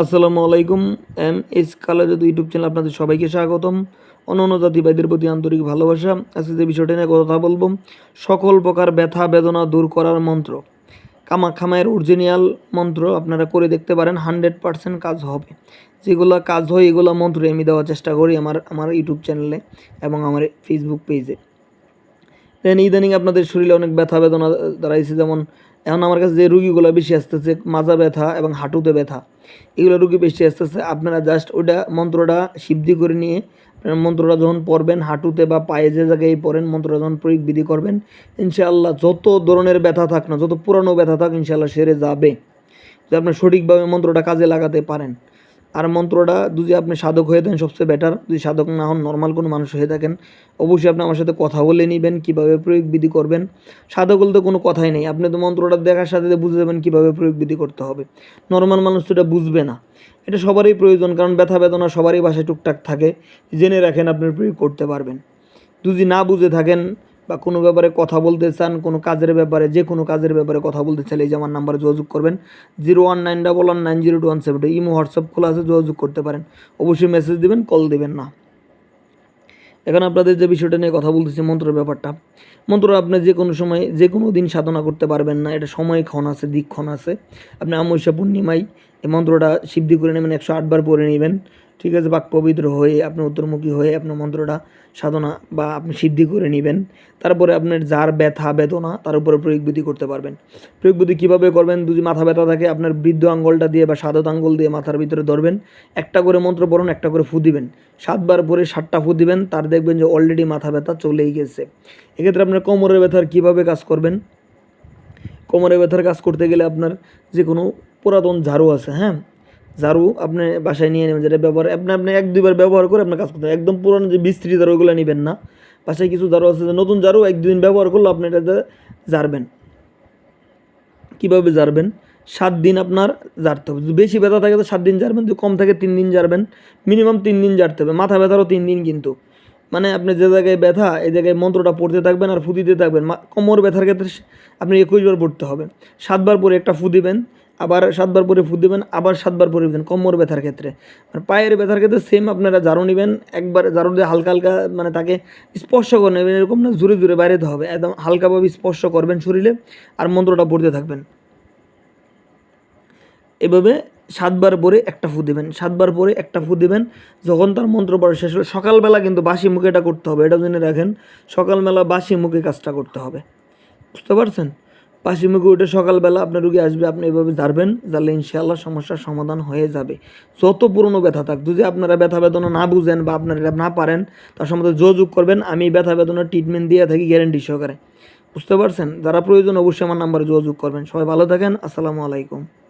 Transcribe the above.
আসসালামু আলাইকুম M S Kalajad YouTube channel আপনাদের সবাইকে স্বাগতম। অন্যান্য জাতি ভাইদের প্রতি আন্তরিক ভালোবাসা। আজকে যে বিষয়টা নিয়ে কথা বলব, সকল প্রকার ব্যথা বেদনা দূর করার মন্ত্র। কামাখামায়ের অরিজিনাল মন্ত্র আপনারা করে দেখতে পারেন, হান্ড্রেড পার্সেন্ট কাজ হবে। যেগুলো কাজ হয়, এগুলো মন্ত্র আমি দেওয়ার চেষ্টা করি আমার আমার ইউটিউব চ্যানেলে এবং আমার ফেসবুক পেজে। দেন ইদানিং আপনাদের শরীরে অনেক ব্যথা বেদনা দাঁড়াইছে, যেমন এখন আমার কাছে যে রুগীগুলো বেশি আসতেছে, মাজা ব্যথা এবং হাঁটুতে ব্যথা, এগুলো রুগী বেশি আসতেছে। আপনারা জাস্ট ওইটা মন্ত্রটা সিদ্ধি করে নিয়ে মন্ত্রটা যখন পড়বেন, হাঁটুতে বা পায়ে যে জায়গায় পড়েন, মন্ত্রটা যখন প্রয়োগ বিধি করবেন, ইনশাআল্লাহ যত ধরনের ব্যথা থাক না, যত পুরানো ব্যথা থাক, ইনশাআল্লাহ সেরে যাবে। যদি আপনার সঠিকভাবে মন্ত্রটা কাজে লাগাতে পারেন। আর মন্ত্রটা, যদি আপনি সাধক হয়ে থাকেন, সবচেয়ে বেটার যদি সাধক না হন নর্মাল কোনো মানুষ হয়ে থাকেন, অবশ্যই আপনি আমার সাথে কথা বলে নেবেন, কীভাবে প্রয়োগ বিধি করবেন। সাধক বলতে কোনো কথাই নেই। আপনি তো মন্ত্রটা দেখার সাথে সাথে বুঝে যাবেন কীভাবে প্রয়োগ বিধি করতে হবে। নর্মাল মানুষ তো এটা বুঝবে না। এটা সবারই প্রয়োজন, কারণ ব্যথা বেদনা সবারই বাসায় টুকটাক থাকে। জেনে রাখেন, আপনি প্রয়োগ করতে পারবেন। যদি না বুঝে থাকেন বা কোনো ব্যাপারে কথা বলতে চান, কোনো কাজের ব্যাপারে, যে কোনো কাজের ব্যাপারে কথা বলতে চাইলে এই যে আমার নাম্বারে যোগাযোগ করবেন। Zero one nine double one nine zero two one seven imo WhatsApp খোলা আছে, যোগাযোগ করতে পারেন। অবশ্যই মেসেজ দেবেন, কল দেবেন না। এখন আপনাদের যে বিষয়টা নিয়ে কথা বলতেছি, মন্ত্রের ব্যাপারটা। মন্ত্র আপনি যে কোনো সময়, যে কোনো দিন সাধনা করতে পারবেন না। এটা সময় ক্ষণ আছে দিকক্ষণ আছে। আপনি আমৈশা পূর্ণিমায় এই মন্ত্রটা সিদ্ধি করে নেবেন, একশো আটবার পরে নেবেন। ঠিক আছে বাক পবিত্র হয়ে, আপনি উত্তরমুখী হয়ে আপনার মন্ত্রটা সাধনা বা আপনি সিদ্ধি করে নেবেন। তারপরে আপনার যার ব্যথা, বেদনা, তার উপরে প্রয়োগবিধি করতে পারবেন। প্রয়োগবিধি কীভাবে করবেন? যদি মাথা ব্যথা থাকে, আপনার বৃদ্ধ আঙ্গলটা দিয়ে বা সাদত আঙ্গুল দিয়ে মাথার ভিতরে ধরবেন। একটা করে মন্ত্র পড়ুন, একটা করে ফু দিবেন। সাতবার পরে সাতটা ফু দিবেন, তার দেখবেন যে অলরেডি মাথা ব্যথা চলেই গেছে। এক্ষেত্রে আপনার কোমরের ব্যথার কীভাবে কাজ করবেন? কোমরে ব্যথার কাজ করতে গেলে আপনার যে কোনো পুরাতন ঝাড়ু আছে হ্যাঁ? ঝাড়ু আপনি বাসায় নিয়ে নেবেন, যেটা ব্যবহার আপনি আপনি এক, দুইবার ব্যবহার করে আপনার কাজ করতে। একদম পুরানো যে বিস্তৃত ঝাড়ু ওগুলো নেবেন না। বাসায় কিছু ঝাড়ু আছে, যে নতুন ঝাড়ু এক দুদিন ব্যবহার করলে আপনি এটাতে ঝাড়বেন। কীভাবে ঝাড়বেন? সাত দিন আপনার ঝাড়তে হবে। যদি বেশি ব্যথা থাকে তো সাত দিন ঝাড়বেন, যদি কম থাকে তিন দিন ঝাড়বেন। মিনিমাম তিন দিন ঝাড়তে হবে। মাথা ব্যথারও তিন দিন কিন্তু। মানে আপনি যে জায়গায় ব্যথা, এই জায়গায় মন্ত্রটা পড়তে থাকবেন আর ফু দিতে থাকবেন কোমর ব্যথার ক্ষেত্রে আপনি একুশবার পড়তে হবে। সাতবার পরে একটা ফু দিবেন। আবার সাতবার পরে ফু দিবেন, আবার সাতবার পরে দিবেন, কোমর ব্যথার ক্ষেত্রে। আর পায়ের ব্যথার ক্ষেত্রে সেম আপনারা ঝাড়ু নেবেন, একবার ঝাড়ু দিয়ে হালকা হালকা মানে তাকে স্পর্শ করে নেবেন, এরকম না জোরে জোরে বাইরে দিতে হবে, একদম হালকাভাবে স্পর্শ করবেন শরীরে আর মন্ত্রটা পড়তে থাকবেন। এভাবে সাতবার পরে একটা ফু দেবেন, সাতবার পরে একটা ফু দেবেন, যখন তার মন্ত্র পড়া শেষ হলো সকালবেলা কিন্তু বাসি মুখে এটা করতে হবে, এটা জেনে রাখেন, সকালবেলা বাসি মুখে কাজটা করতে হবে। বুঝতে পারছেন? বাসি মুখে উঠে সকালবেলা আপনার রুগী আসবে, আপনি এভাবে ঝাড়বেন জানলে ইনশাল্লাহ সমস্যার সমাধান হয়ে যাবে। যত পুরনো ব্যথা থাক, যদি আপনারা ব্যথা বেদনা না বুঝেন বা আপনারা না পারেন, তার সম্বন্ধে যোগাযোগ করবেন, আমি ব্যথা বেদনার ট্রিটমেন্ট দিয়ে থাকি গ্যারেন্টি সহকারে। বুঝতে পারছেন? যারা প্রয়োজন অবশ্যই আমার নাম্বারে যোগাযোগ করবেন। সবাই ভালো থাকেন, আসসালামু আলাইকুম।